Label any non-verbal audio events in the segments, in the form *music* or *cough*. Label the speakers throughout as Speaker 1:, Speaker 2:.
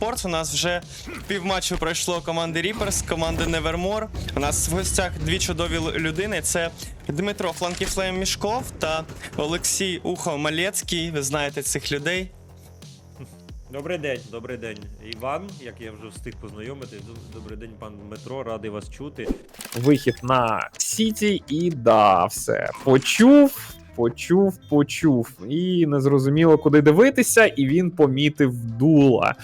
Speaker 1: Esports. У нас вже півматчу пройшло команди Reapers, команди Nevermore. У нас в гостях дві чудові людини. Це Дмитро Фланкіфлеєм Мішков та Олексій Ухо Малецький. Ви знаєте цих людей.
Speaker 2: Добрий день, добрий день. Іван, як я вже встиг познайомитись. Добрий день, пан Дмитро, радий вас чути.
Speaker 3: вихід на Сіті, і да, все. Почув, почув, почув. І не зрозуміло, куди дивитися, і він помітив дула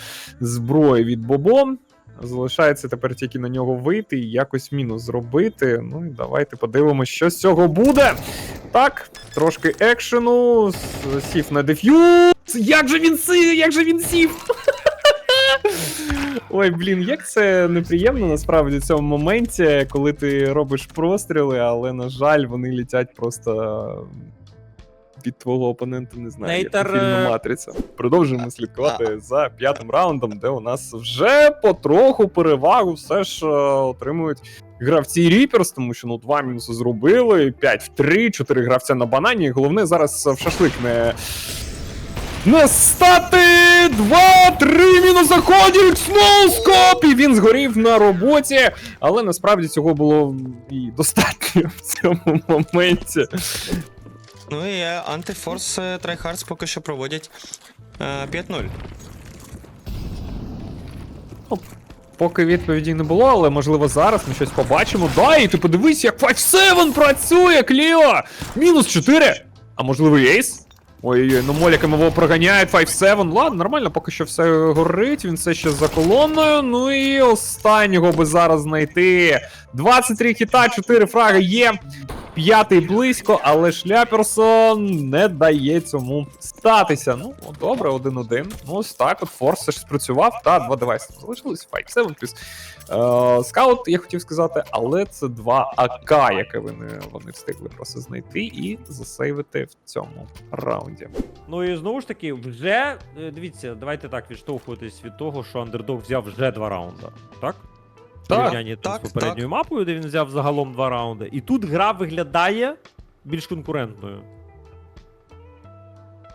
Speaker 3: зброї від Бобом. Залишається тепер тільки на нього вийти і якось мінус зробити. Ну і давайте подивимось, що з цього буде. Так, трошки екшену, сів на деф'юз. Як же він си, як же він сів? *laughs* Ой, блін, як це неприємно насправді в цьому моменті, коли ти робиш простріли, але на жаль, вони літять просто від твого опонента, не знаю, як
Speaker 2: Нейтер,
Speaker 3: у фільмі
Speaker 2: е,
Speaker 3: Матриця. Продовжуємо слідкувати за п'ятим раундом, де у нас вже потроху перевагу все ж е, отримують гравці Ріперс, тому що ну два мінуси зробили, 5 в 3, 4 гравця на банані. Головне зараз в шашлик не. Не стати! Два-три мінус заходять! Смолскоп! І він згорів на роботі. Але насправді цього було і достатньо в цьому моменті.
Speaker 1: Ну і Антифорс е, Tryhards поки що проводять е, 5-0.
Speaker 3: Поки відповіді не було, але можливо зараз ми щось побачимо. Да, і ти подивись, як 5-7 працює, Кліо! Мінус 4. А можливо, і ейс? Ой-ой-ой, ну Молік його проганяє 5-7. Ладно, нормально, поки що все горить, він все ще за колонною. Ну і останнього би зараз знайти. 23 хіта, 4 фраги є. П'ятий близько, але Шляперсон не дає цьому статися. Ну, добре, 1-1. Ну, ось так, от Форс ж спрацював, та два девайси залишились 5-7 плюс. Е, скаут, я хотів сказати, але це два АК, яке вони, вони встигли просто знайти і засейвити в цьому раунді.
Speaker 2: Ну і знову ж таки, вже е, дивіться, давайте так відштовхуватись від того, що андердог взяв вже два раунди. Так?
Speaker 3: Так,
Speaker 2: порівнянні
Speaker 1: так,
Speaker 2: з попередньою мапою, де він взяв загалом два раунди. І тут гра виглядає більш конкурентною.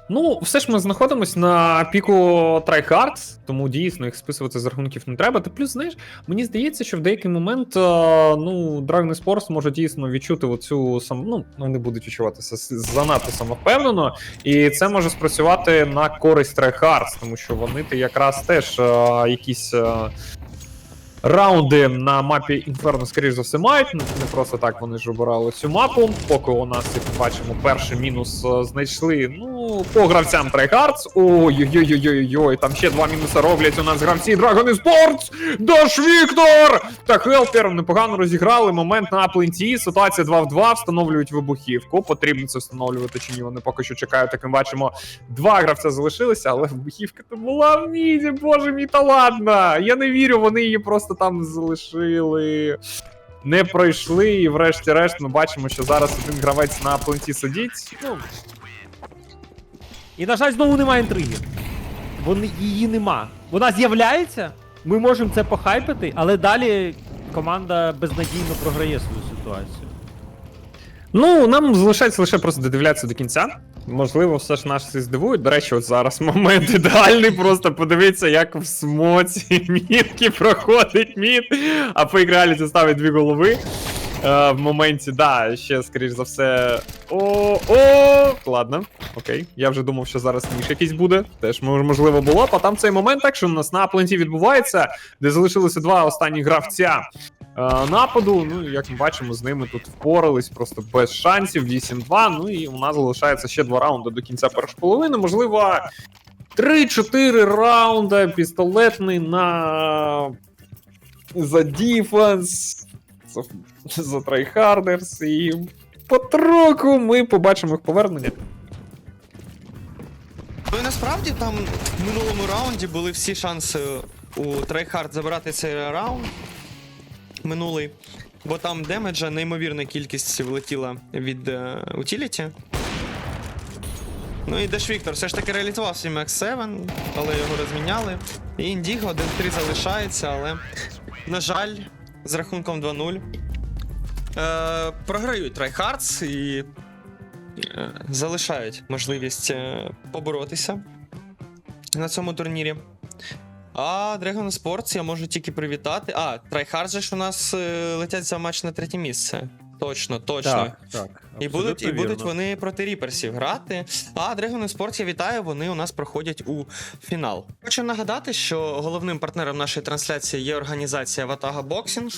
Speaker 3: Ну, все ж ми знаходимося на піку TryHards, тому дійсно їх списувати з рахунків не треба. Та плюс, знаєш, мені здається, що в деякий момент е, ну, Dragon Sports може дійсно відчути оцю сам. Ну, вони будуть відчуватися занадто самовпевнено, і це може спрацювати на користь TryHards, тому що вони якраз теж е, якісь. Раунди на мапі Інферно, скоріш за все, мають. Ну, Не просто так вони ж обирали цю мапу. Поки у нас, як бачимо, перший мінус е, знайшли. Ну, по гравцям Tryhards. Ой-ой-ой-ой-ой, там ще два мінуси роблять у нас гравці Dragon Sports! Даш Віктор! Та Хелпер непогано розіграли. Момент на пленті. Ситуація 2 в 2. Встановлюють вибухівку. Потрібно це встановлювати чи ні. Вони поки що чекають. Так ми бачимо, два гравця залишилися, але вибухівка то була в міді. Боже мій, та ладно. Я не вірю, вони її просто там залишили. Не пройшли, і врешті-решт ми бачимо, що зараз один гравець на пленті сидить. Ну,
Speaker 2: І, на жаль, знову немає інтриги. Вони, її нема. Вона з'являється, ми можемо це похайпити, але далі команда безнадійно програє свою ситуацію.
Speaker 3: Ну, нам залишається лише просто додивлятися до кінця. Можливо, все ж нас всі здивують. До речі, от зараз момент ідеальний. Просто подивіться, як в смоці *laughs* мітки проходить міт, а фейк реаліті ставить дві голови. Е, в моменті, да, ще, скоріш за все. О, о, ладно, окей. Я вже думав, що зараз ніж якийсь буде. Теж можливо було. А там цей момент, так що у нас на пленті відбувається, де залишилися два останні гравця е, нападу. Ну як ми бачимо, з ними тут впорались просто без шансів. 8-2. Ну і у нас залишається ще два раунди до кінця першої половини. Можливо, 3-4 раунда пістолетний на за діфенс, за, трайхардерс, і потроху ми побачимо їх повернення.
Speaker 1: Ну і насправді там в минулому раунді були всі шанси у Tryhard забрати цей раунд. Минулий. Бо там демеджа неймовірна кількість влетіла від е, утіліті. Ну і Деш Віктор все ж таки реалізував свій Max 7, але його розміняли. І Індіго 1-3 залишається, але, на жаль, з рахунком 2-0. Е, програють Трайхардс і е, залишають можливість е, поборотися на цьому турнірі. А Dragon Sports я можу тільки привітати. А, Трайхардс же ж у нас е, летять за матч на третє місце. Точно, точно.
Speaker 2: Так, так.
Speaker 1: І будуть, і будуть
Speaker 2: вірно.
Speaker 1: вони проти ріперсів грати. А Dragon Sport, я вітаю, вони у нас проходять у фінал. Хочу нагадати, що головним партнером нашої трансляції є організація Ватага Боксінг.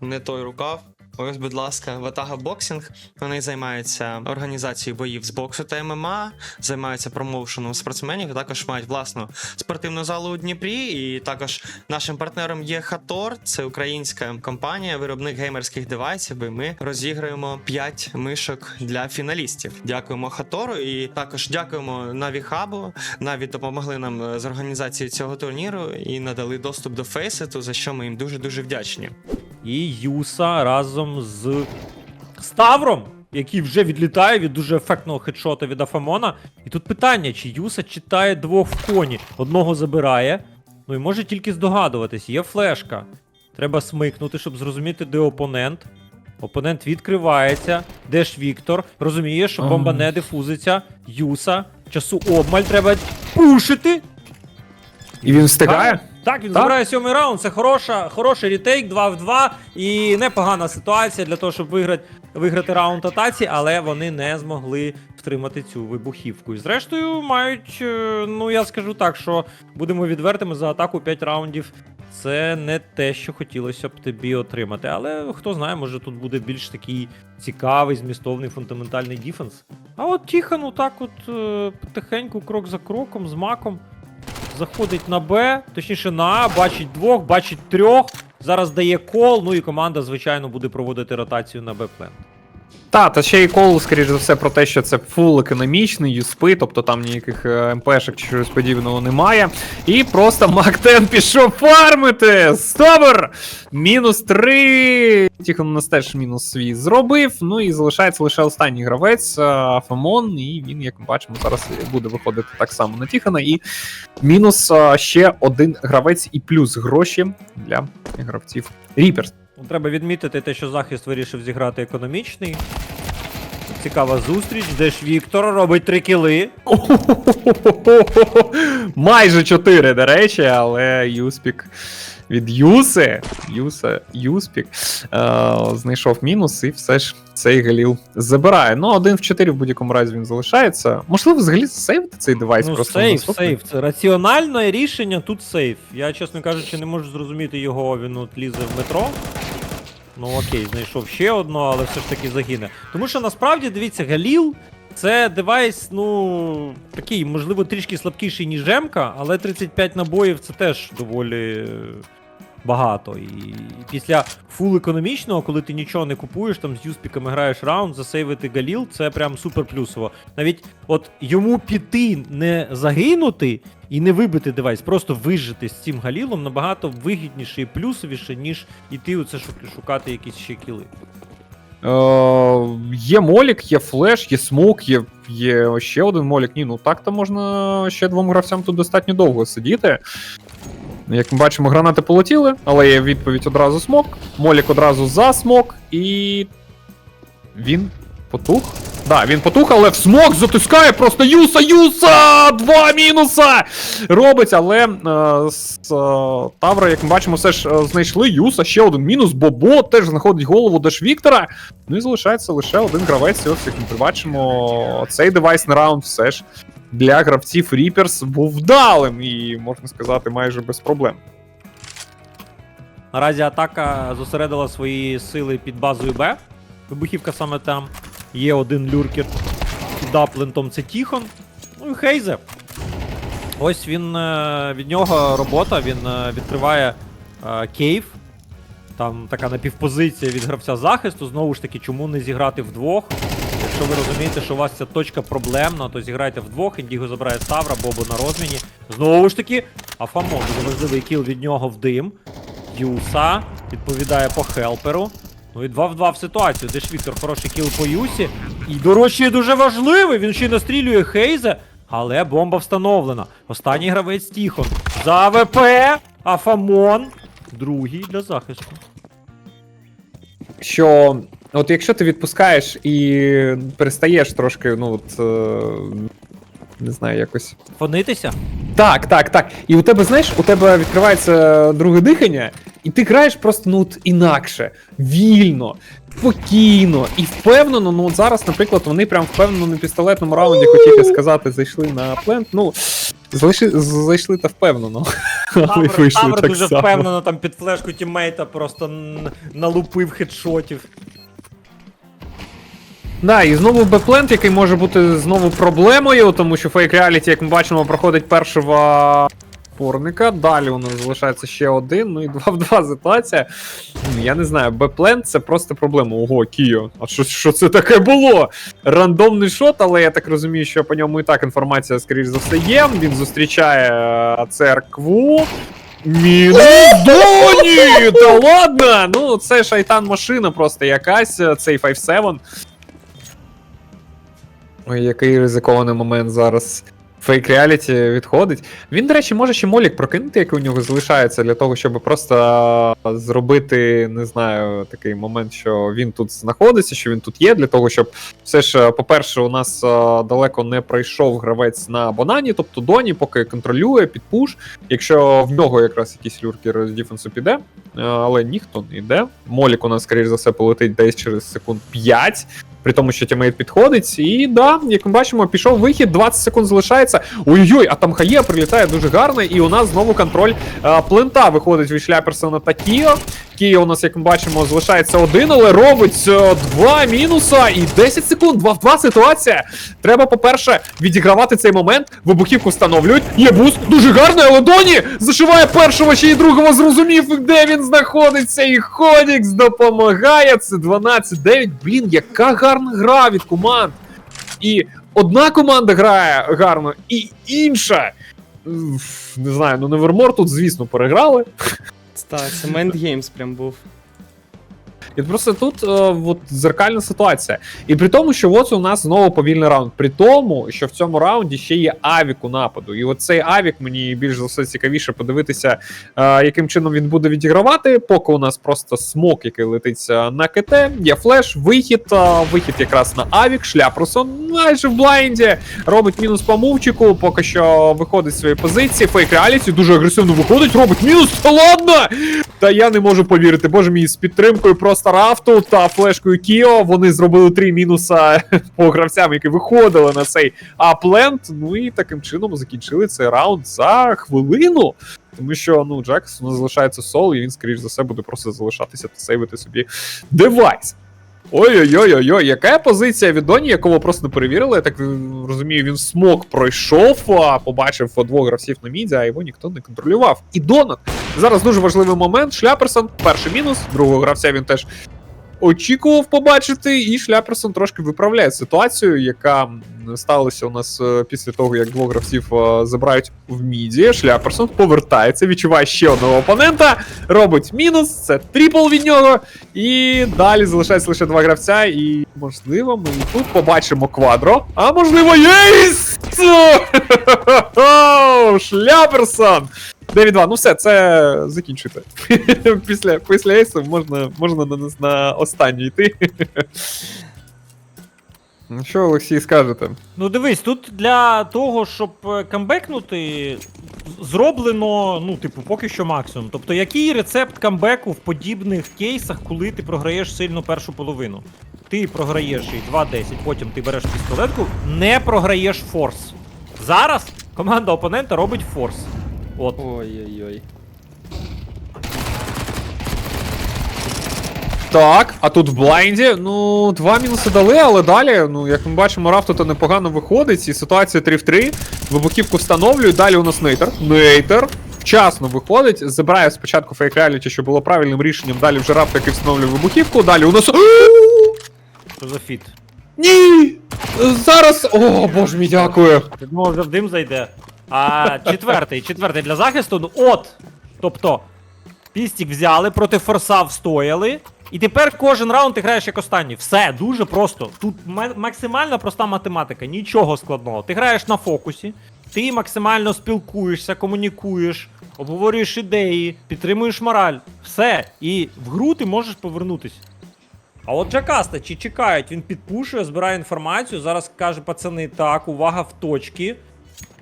Speaker 1: Не той рукав. Ось, будь ласка, Ватага Боксінг. Вони займаються організацією боїв з боксу та ММА, займаються промоушеном спортсменів. Також мають власну спортивну залу у Дніпрі. І також нашим партнером є Хатор, це українська компанія, виробник геймерських девайсів. І ми розіграємо 5 мишок для фіналістів. Дякуємо Хатору і також дякуємо Наві Хабу. Наві допомогли нам з організацією цього турніру і надали доступ до фейсету, за що ми їм дуже дуже вдячні.
Speaker 2: І Юса разом з Ставром, який вже відлітає від дуже ефектного хедшота від Афамона. І тут питання, чи Юса читає двох в коні. Одного забирає. Ну і може тільки здогадуватись, є флешка. Треба смикнути, щоб зрозуміти, де опонент. Опонент відкривається. Де ж Віктор? Розуміє, що бомба не дифузиться. Юса. Часу обмаль треба пушити.
Speaker 3: І він встигає?
Speaker 2: Так, він
Speaker 3: Так?
Speaker 2: забирає сьомий раунд. Це хороша, хороший рітейк, 2 в 2. І непогана ситуація для того, щоб виграти, виграти раунд атаці, але вони не змогли втримати цю вибухівку. І зрештою мають, е, ну я скажу так, що будемо відвертими за атаку 5 раундів. Це не те, що хотілося б тобі отримати. Але хто знає, може тут буде більш такий цікавий, змістовний, фундаментальний діфенс. А от Тіхан, так от е, потихеньку, крок за кроком, з маком. Заходить на Б, точніше на А, бачить двох, бачить трьох. Зараз дає кол, ну і команда, звичайно, буде проводити ротацію на Б-плен.
Speaker 3: Та, та ще й кол, скоріш за все, про те, що це фул економічний, юспи, тобто там ніяких е, МПшок чи чогось подібного немає. І просто Мактен пішов фармити! Стобер! Мінус 3. Тіхон у нас теж мінус свій зробив. Ну і залишається лише останній гравець е, Фамон, і він, як ми бачимо, зараз буде виходити так само на Тіхана. І мінус е, ще один гравець і плюс гроші для гравців Ріперс.
Speaker 2: Ну, Треба відмітити те, що захист вирішив зіграти економічний. Цікава зустріч, де ж Віктор робить три кіли. *laughs*
Speaker 3: Майже 4, до речі, але Юспік від Юси. Юса, Юспік е, знайшов мінус і все ж цей Галіл забирає. Ну, один в 4 в будь-якому разі він залишається. Можливо, взагалі сейвити цей девайс
Speaker 2: Ну,
Speaker 3: просто на
Speaker 2: сейф, сейф. Це раціональне рішення тут сейф. Я, чесно кажучи, не можу зрозуміти його, він от лізе в метро. Ну окей, знайшов ще одну, але все ж таки загине. Тому що насправді, дивіться, Галіл це девайс, ну, такий, можливо, трішки слабкіший, ніж Жемка, але 35 набоїв це теж доволі багато. І після фул економічного, коли ти нічого не купуєш, там з юспіками граєш раунд, засейвити Галіл, це прям супер плюсово. Навіть от йому піти не загинути і не вибити девайс, просто вижити з цим галілом набагато вигідніше і плюсовіше, ніж іти оце шук- шукати якісь ще кіли.
Speaker 3: Е, є молік, є флеш, є смок, є, є ще один молік. Ні, ну так то можна ще двом гравцям тут достатньо довго сидіти. Як ми бачимо, гранати полетіли, але є відповідь одразу смок. Молік одразу за смок, і. Він потух. Да, він потух, але в смок затискає просто Юса, Юса! Два мінуса! Робить, але е, з е, Тавра, як ми бачимо, все ж е, знайшли Юса, ще один мінус, Бобо теж знаходить голову Деш Віктора. Ну і залишається лише один гравець. Ось як ми бачимо, цей девайсний раунд все ж для гравців Reapers був вдалим і, можна сказати, майже без проблем.
Speaker 2: Наразі атака зосередила свої сили під базою Б. Вибухівка саме там. Є один люркер під аплентом, це Тіхон. Ну і Хейзе. Ось він е, від нього робота, він е, відкриває е, кейв. Там така напівпозиція від гравця захисту. Знову ж таки, чому не зіграти вдвох? Якщо ви розумієте, що у вас ця точка проблемна, то зіграйте вдвох, Індіго забирає Ставра, Бобо на розміні. Знову ж таки, Афамон, дуже важливий кіл від нього в дим. Юса відповідає по хелперу. Ну і 2 в 2 в ситуацію. Де ж Віктор хороший кіл по Юсі. І, до речі, дуже важливий. Він ще й настрілює Хейзе. Але бомба встановлена. Останній гравець Тіхон. За АВП. Афамон. Другий для захисту.
Speaker 3: Що, от якщо ти відпускаєш і перестаєш трошки, ну от. Е, не знаю, якось.
Speaker 2: Фонитися?
Speaker 3: Так, так, так. І у тебе, знаєш, у тебе відкривається друге дихання, і ти граєш просто ну от інакше, вільно, спокійно і впевнено. Ну от зараз, наприклад, вони прям впевнено на пістолетному раунді хотів я сказати, зайшли на плент. Ну, зайшли, зайшли та впевнено. Але
Speaker 2: Тавр,
Speaker 3: вийшли
Speaker 2: Тавр
Speaker 3: так
Speaker 2: дуже
Speaker 3: само.
Speaker 2: впевнено там під флешку тіммейта просто налупив хедшотів.
Speaker 3: Да, і знову беплент, який може бути знову проблемою, тому що фейк реаліті, як ми бачимо, проходить першого опорника. Далі у нас залишається ще один, ну і два в два ситуація. Я не знаю, беплент це просто проблема. Ого, Кіо. А що, що це таке було? Рандомний шот, але я так розумію, що по ньому і так інформація, скоріш за все, є. Він зустрічає е, церкву. Мінус *laughs* Доні! Та ладно! Ну, це шайтан машина просто якась, е, цей 5-7. Ой, який ризикований момент зараз. Фейк реаліті відходить. Він, до речі, може ще молік прокинути, який у нього залишається, для того, щоб просто зробити, не знаю, такий момент, що він тут знаходиться, що він тут є, для того, щоб все ж, по-перше, у нас далеко не пройшов гравець на банані, тобто Доні поки контролює під пуш. Якщо в нього якраз якісь люрки з діфенсу піде, але ніхто не йде. Молік у нас, скоріш за все, полетить десь через секунд 5 при тому, що тімейт підходить. І да, як ми бачимо, пішов вихід, 20 секунд залишається. Ой-ой, а там Хає прилітає дуже гарно, і у нас знову контроль а, плента виходить від Шляперсона на Кіо. Кіо у нас, як ми бачимо, залишається один, але робить е, два мінуса і 10 секунд, 2 в 2 ситуація. Треба, по-перше, відігравати цей момент. Вибухівку встановлюють. Є буст, дуже гарний, але Доні зашиває першого, ще й другого зрозумів, де він знаходиться. І Ходікс допомагає. Це 12-9. Блін, яка гарна гра від команд. І одна команда грає гарно, і інша. Не знаю, ну Невермор тут, звісно, переграли.
Speaker 4: Так, це Mind Games прям був.
Speaker 3: І просто тут е, от, зеркальна ситуація. І при тому, що от у нас знову повільний раунд. При тому, що в цьому раунді ще є авік у нападу. І от цей авік мені більш за все цікавіше подивитися, е, яким чином він буде відігравати. Поки у нас просто смок, який летить е, на КТ, є флеш, вихід, е, вихід якраз на авік, шляпрусон майже в блайнді. Робить мінус по мувчику, поки що виходить з своєї позиції. Фейк реаліті дуже агресивно виходить, робить мінус. Та ладно! Та я не можу повірити. Боже мій, з підтримкою просто Рафту та флешкою Кіо вони зробили три мінуса *laughs* по гравцям, які виходили на цей аплент. Ну і таким чином закінчили цей раунд за хвилину. Тому що ну Джекс залишається сол, і він, скоріш за все, буде просто залишатися та сейвити собі девайс. Ой-ой-ой-ой, яка позиція від Доні, якого просто не перевірили. Я так розумію, він смок пройшов, а побачив двох гравців на міді, а його ніхто не контролював. І Донат. Зараз дуже важливий момент. Шляперсон, перший мінус, другого гравця він теж очікував побачити, і Шляперсон трошки виправляє ситуацію, яка сталася у нас е, після того, як двох гравців е, забирають в міді. Шляперсон повертається, відчуває ще одного опонента, робить мінус, це трипл від нього. І далі залишається лише два гравця, і можливо, ми тут побачимо квадро. А можливо, єйс! *laughs* Шляперсон! 9-2, ну все, це закінчуйте. *laughs* після, після ейсу можна, можна на, нас на останню йти. *laughs* Ну що, Олексій, скажете?
Speaker 2: Ну дивись, тут для того, щоб е, камбекнути, зроблено, ну, типу, поки що максимум. Тобто, який рецепт камбеку в подібних кейсах, коли ти програєш сильно першу половину? Ти програєш їй 2-10, потім ти береш пістолетку, не програєш форс. Зараз команда опонента робить форс. От.
Speaker 4: Ой-ой-ой.
Speaker 3: Так, а тут в блайнді, ну, два мінуси дали, але далі, ну, як ми бачимо, Раф тут непогано виходить, і ситуація 3 в 3. Вибухівку встановлюють, далі у нас Нейтер. Нейтер вчасно виходить, забирає спочатку фейк реаліті, що було правильним рішенням. Далі вже Раф таки встановлює вибухівку. Далі у нас.
Speaker 2: Що за фіт?
Speaker 3: Ні! Зараз. О, боже мій, дякую.
Speaker 2: Я думав, вже в дим зайде. А четвертий, четвертий для захисту, ну от. Тобто, пістік взяли, проти форса встояли. І тепер кожен раунд ти граєш як останній. Все, дуже просто. Тут ма- максимально проста математика, нічого складного. Ти граєш на фокусі, ти максимально спілкуєшся, комунікуєш, обговорюєш ідеї, підтримуєш мораль. Все. І в гру ти можеш повернутись. А от Джакаста чи чекають, він підпушує, збирає інформацію. Зараз каже пацани, так, увага в точки.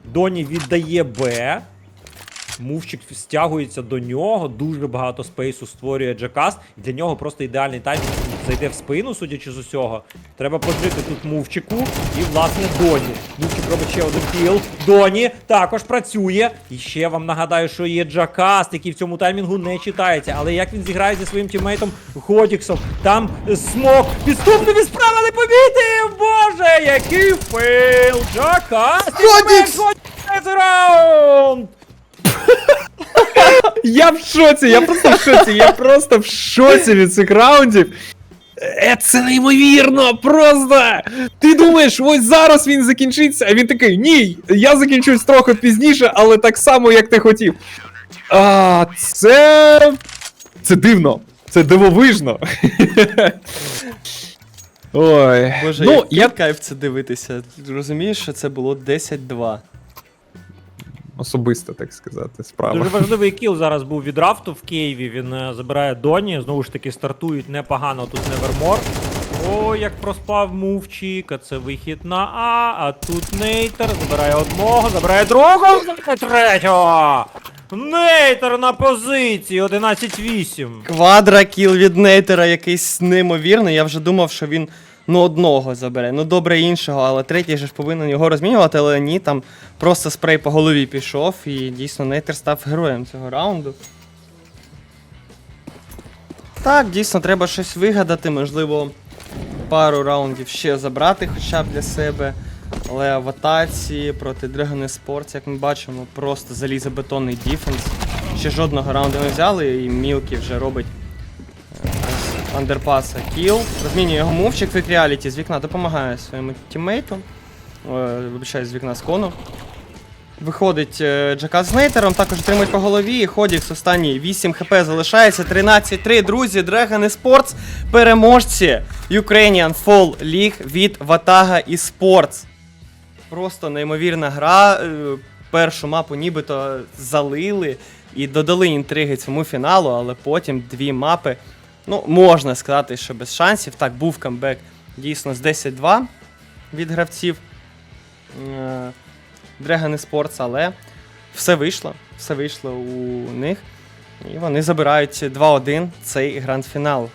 Speaker 2: Доні віддає Б. Мувчик стягується до нього, дуже багато спейсу створює Джакаст. І для нього просто ідеальний таймінг зайде в спину, судячи з усього. Треба пожити тут мувчику і, власне, Доні. Мувчик робить ще один кіл. Доні також працює. І ще вам нагадаю, що є Джакаст, який в цьому таймінгу не читається. Але як він зіграє зі своїм тіммейтом Ходіксом, там смок підступний від справа не помітив! Боже, який фейл! Джакаст!
Speaker 5: Ходікс
Speaker 2: раунд!
Speaker 3: Я в шоці, я просто в шоці, я просто в шоці від цих раундів. Е, Це неймовірно, просто! Ти думаєш, ось зараз він закінчиться, а він такий, ні, я закінчусь трохи пізніше, але так само, як ти хотів. А, це. Це дивно. Це дивовижно. Ой.
Speaker 1: Боже,
Speaker 3: ну,
Speaker 1: як
Speaker 3: я
Speaker 1: кайф це дивитися. Розумієш, що це було 10-2.
Speaker 3: Особисто, так сказати, справа.
Speaker 2: Дуже важливий кіл зараз був від Рафту в Києві. Він е, забирає Доні. Знову ж таки, стартують непогано тут Невермор. О, як проспав мувчик, а це вихід на А, а тут Нейтер забирає одного, забирає другого, забирає третього. Нейтер на позиції 11-8.
Speaker 1: Квадракіл від Нейтера якийсь неймовірний. Я вже думав, що він ну одного забере. Ну добре іншого, але третій же ж повинен його розмінювати, але ні, там просто спрей по голові пішов, і дійсно Нейтер став героєм цього раунду. Так, дійсно, треба щось вигадати, можливо, пару раундів ще забрати хоча б для себе. Але в атаці проти Dragon Sports, як ми бачимо, просто залізобетонний діфенс. Ще жодного раунду не взяли, і Мілкі вже робить андерпаса кіл. Розмінює його мувчик від реаліті з вікна допомагає своєму тіммейту. Е, Вибачаю, з вікна з кону. Виходить е, Джака з Нейтером, також отримують по голові. Ходікс останній 8 хп залишається. 13-3, друзі, Dragon Esports переможці Ukrainian Fall League від Ватага Esports. Просто неймовірна гра. е, Першу мапу нібито залили і додали інтриги цьому фіналу, але потім дві мапи. Ну, можна сказати, що без шансів. Так, був камбек дійсно з 10-2 від гравців. Е, Dragon Sports, але все вийшло. Все вийшло у них. І вони забирають 2-1 цей гранд-фінал.